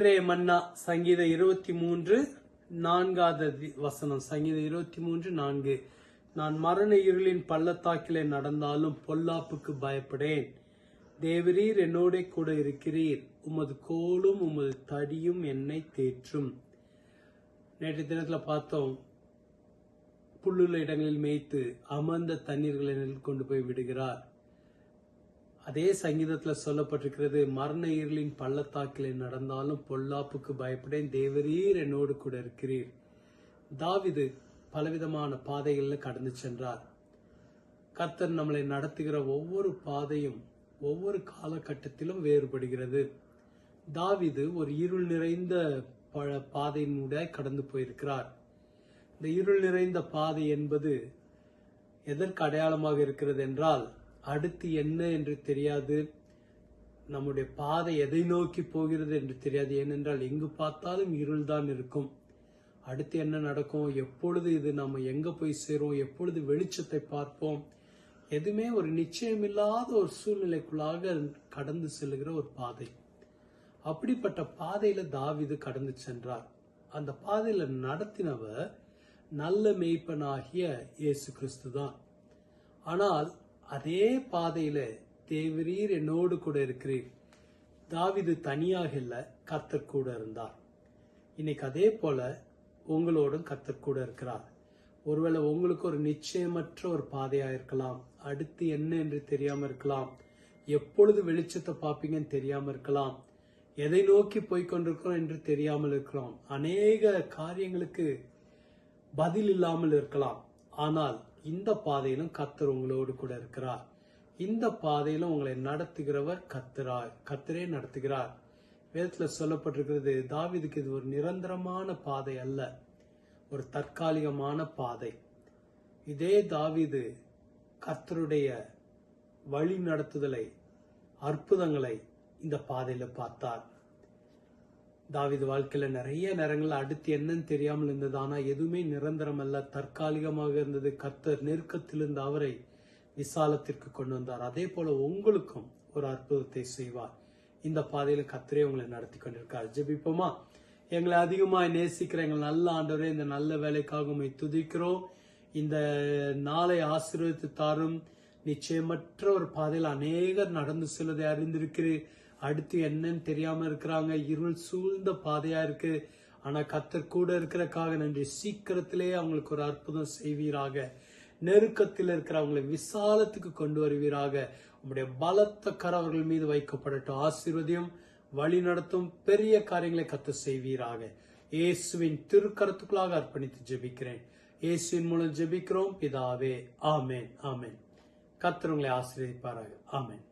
இன்றைய மன்னா சங்கீத இருபத்தி மூன்று நான்காவது வசனம். சங்கீத இருபத்தி மூன்று நான்கு. நான் மரண இருளின் பள்ளத்தாக்கிலே நடந்தாலும் பொல்லாப்புக்கு பயப்படேன். தேவரீர் என்னோட கூட இருக்கிறீர். உமது கோலும் உமது தடியும் என்னை தேற்றும். நேற்று தினத்தில் பார்த்தோம் புல்லுள்ள இடங்களில் மேய்த்து அமர்ந்த தண்ணீர்களை கொண்டு போய் விடுகிறார். அதே சங்கீதத்துல சொல்லப்பட்டிருக்கிறது மரண இருளின் பள்ளத்தாக்கிலே நடந்தாலும் பொல்லாப்புக்கு பயப்படேன் தேவரீர் என்னோடு கூட இருக்கிறீர். தாவிது பலவிதமான பாதைகளில் கடந்து சென்றார். கர்த்தர் நம்மளை நடத்துகிற ஒவ்வொரு பாதையும் ஒவ்வொரு காலகட்டத்திலும் வேறுபடுகிறது. தாவிது ஒரு இருள் நிறைந்த பழ பாதையினூட கடந்து போயிருக்கிறார். இந்த இருள் நிறைந்த பாதை என்பது எதற்கு அடையாளமாக இருக்கிறது என்றால் அடுத்து என்ன என்று தெரியாது. நம்முடைய பாதை எதை நோக்கி போகிறது என்று தெரியாது. ஏனென்றால் எங்கு பார்த்தாலும் இருள் தான் இருக்கும். அடுத்து என்ன நடக்கும்? எப்பொழுது இது நம்ம எங்க போய் சேரும்? எப்பொழுது வெளிச்சத்தை பார்ப்போம்? எதுவுமே ஒரு நிச்சயமில்லாத ஒரு சூழ்நிலைக்குள்ளாக கடந்து செல்லுகிற ஒரு பாதை. அப்படிப்பட்ட பாதையில தாவிது கடந்து சென்றார். அந்த பாதையில நடத்தினவர் நல்ல மெய்ப்பனாகிய இயேசு கிறிஸ்து தான் ஆனால் அதே பாதையில தேவரீர் என்னோடு கூட இருக்கிறீர். தாவிது தனியாக இல்லை கத்தர் கூட இருந்தார். இன்னைக்கு அதே போல உங்களோடும் கத்தர் கூட இருக்கிறார். ஒருவேளை உங்களுக்கு ஒரு நிச்சயமற்ற ஒரு பாதையா இருக்கலாம். அடுத்து என்ன என்று தெரியாம இருக்கலாம். எப்பொழுது வெளிச்சத்தை பார்ப்பீங்கன்னு தெரியாம இருக்கலாம். எதை நோக்கி போய் கொண்டிருக்கிறோம் என்று தெரியாமல் இருக்கலாம் அநேக காரியங்களுக்கு பதில் இல்லாமல் இருக்கலாம். ஆனால் இந்த பாதையிலும் கத்தர் உங்களோடு கூட இருக்கிறார். இந்த பாதையிலும் உங்களை நடத்துகிறவர் கத்தராய் கத்தரே நடத்துகிறார். வேதத்துல சொல்லப்பட்டிருக்கிறது தாவிதுக்கு இது ஒரு நிரந்தரமான பாதை அல்ல ஒரு தற்காலிகமான பாதை. இதே தாவிது கர்த்தருடைய வழி நடத்துதலை அற்புதங்களை இந்த பாதையில பார்த்தார். தாவிது வாழ்க்கையில நிறைய நேரங்கள் அடுத்து என்னன்னு தெரியாமல் இருந்தது. ஆனா எதுவுமே நிரந்தரம் அல்ல தற்காலிகமாக இருந்தது. கர்த்தர் நெருக்கத்தில் இருந்த அவரை விசாலத்திற்கு கொண்டு வந்தார். அதே போல உங்களுக்கும் ஒரு அற்புதத்தை செய்வார். இந்த பாதையில கத்திரே உங்களை நடத்தி கொண்டிருக்கார். ஜெபிப்போமா? எங்களை அதிகமாக நேசிக்கிற எங்கள் நல்ல ஆண்டவரே இந்த நல்ல வேலைக்காக உண்மை துதிக்கிறோம். இந்த நாளை ஆசீர்வதித்து தாரும். நிச்சயமற்ற ஒரு பாதையில் அநேகர் நடந்து செல்வதை அறிந்திருக்கிறேன் அடுத்து என்னன்னு தெரியாம இருக்கிறாங்க. இருள் சூழ்ந்த பாதையா இருக்கு. ஆனா கத்தர் கூட இருக்கிறக்காக நன்றி. சீக்கிரத்திலே அவங்களுக்கு ஒரு அற்புதம் செய்வீராக. நெருக்கத்தில் இருக்கிற அவங்களை விசாலத்துக்கு கொண்டு வருவீராக. உங்களுடைய பலத்த கரவர்கள் மீது வைக்கப்படட்டும். ஆசீர்வதியும் வழி நடத்தும் பெரிய காரியங்களை கத்து செய்வீராக. இயேசுவின் திருக்கரத்துக்குள்ளாக அர்ப்பணித்து ஜெபிக்கிறேன். இயேசுவின் மூலம் ஜெபிக்கிறோம். பிதாவே ஆமேன் ஆமேன். கத்தர் உங்களை ஆசீர்வதிப்பாராக. ஆமேன்.